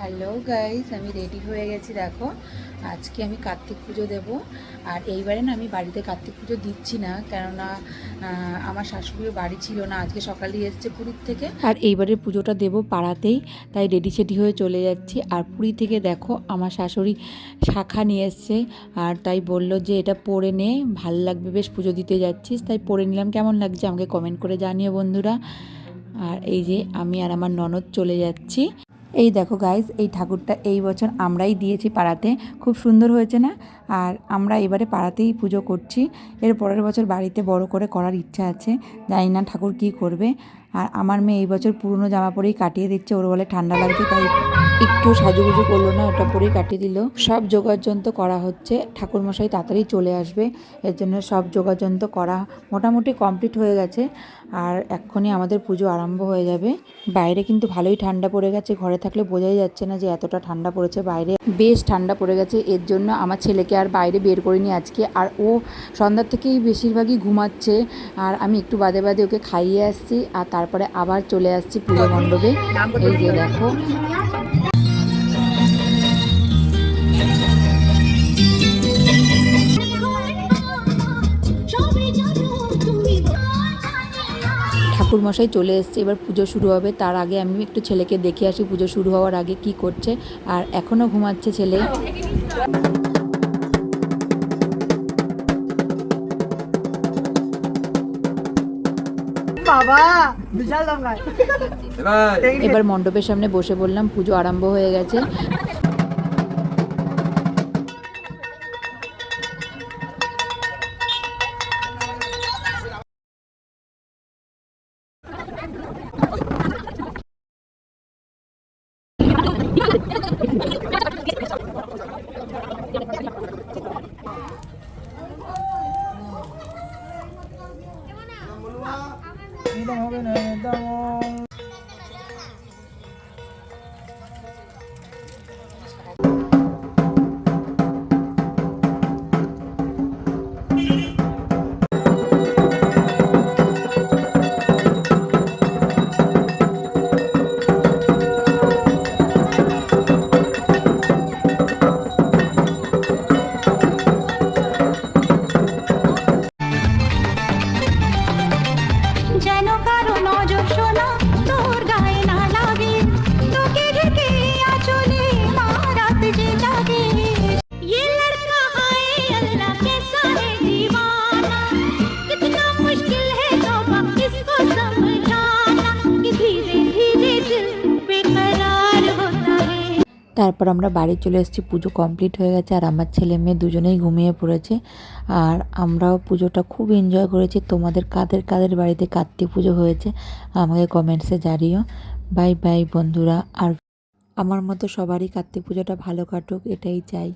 Hello guys আমি ready হয়ে গেছি, দেখো। আজকে আমি কার্তিক পুজো দেব। আর এইবারে না আমি বাড়িতে কার্তিক পুজো দিচ্ছি না, কেননা আমার শাশুড়িও বাড়ি ছিল না, আজকে সকালেই এসছে পুরীর থেকে। আর এইবারে পুজোটা দেব পাড়াতেই, তাই রেডি সেডি হয়ে চলে যাচ্ছি। আর পুরী থেকে দেখো, আমার শাশুড়ি শাখা নিয়ে এসছে, আর তাই বলল যে এটা পরে নে, ভালো লাগবে, বেশ পুজো দিতে যাচ্ছিস, তাই পরে নিলাম, কেমন লাগছে আমাকে কমেন্ট করে জানিও বন্ধুরা। আর এই যে আমি আর আমার ননদ চলে যাচ্ছি। এই দেখো গাইজ এই ঠাকুরটা এই বছর আমরাই দিয়েছি পাড়াতে। খুব সুন্দর হয়েছে না? আর আমরা এবারে পাড়াতেই পুজো করছি। এর পরের বছর বাড়িতে বড় করে করার ইচ্ছা আছে। জানি না ঠাকুর কি করবে। আর আমার মেয়ে এই বছর পুরনো জামা পরেই কাটিয়ে দিচ্ছে, ওর বলে ঠান্ডা লাগছে, তাই একটু সাজুগুজু করল না, ওটা পরেই কাটিয়ে দিল। সব যোগাযন্ত করা হচ্ছে। ঠাকুরমশাই তাড়াতাড়ি চলে আসবে। এর জন্য সব যোগাযন্ত করা মোটামুটি কমপ্লিট হয়ে গেছে। আর এক্ষুনি আমাদের পুজো আরম্ভ হয়ে যাবে। বাইরে কিন্তু ভালোই ঠান্ডা পড়ে গেছে। ঘরে থাকলে বোঝাই যাচ্ছে না যে এতটা ঠান্ডা পড়েছে বাইরে। বেশ ঠান্ডা পড়ে গেছে। এর জন্য আমার ছেলেকে আর বাইরে বের করিনি আজকে। আর ও সন্ধ্যার থেকেই বেশিরভাগই ঘুমাচ্ছে। আর আমি একটু বাদে বাদে ওকে খাইয়ে আসছি। আর তারপরে আবার চলে আসছি পুজো মণ্ডপে। এই যে দেখো। ঠাকুরমশাই চলে এসছে এবার পুজো শুরু হবে। তার আগে আমি একটু ছেলেকে দেখে আসি পুজো শুরু হওয়ার আগে কি করছে। আর এখনও ঘুমাচ্ছে ছেলে। এবার মণ্ডপের সামনে বসে বললাম পুজো আরম্ভ হয়ে গেছে। একদম হবে না একদম যেন তারপর আমরা বাড়ি চলে এসেছি, পুজো কমপ্লিট হয়ে গেছে আর আমার ছেলে মেয়ে দুজনেই ঘুমিয়ে পড়েছে। আর আমরাও পুজোটা খুব এনজয় করেছি। তোমাদের কাদের কাদের বাড়িতে কার্তিক পুজো হয়েছে আমাকে কমেন্টসে জানিও। বাই বাই বন্ধুরা। আর আমার মতো সবারই কার্তিক পুজোটা ভালো কাটুক, এটাই চাই।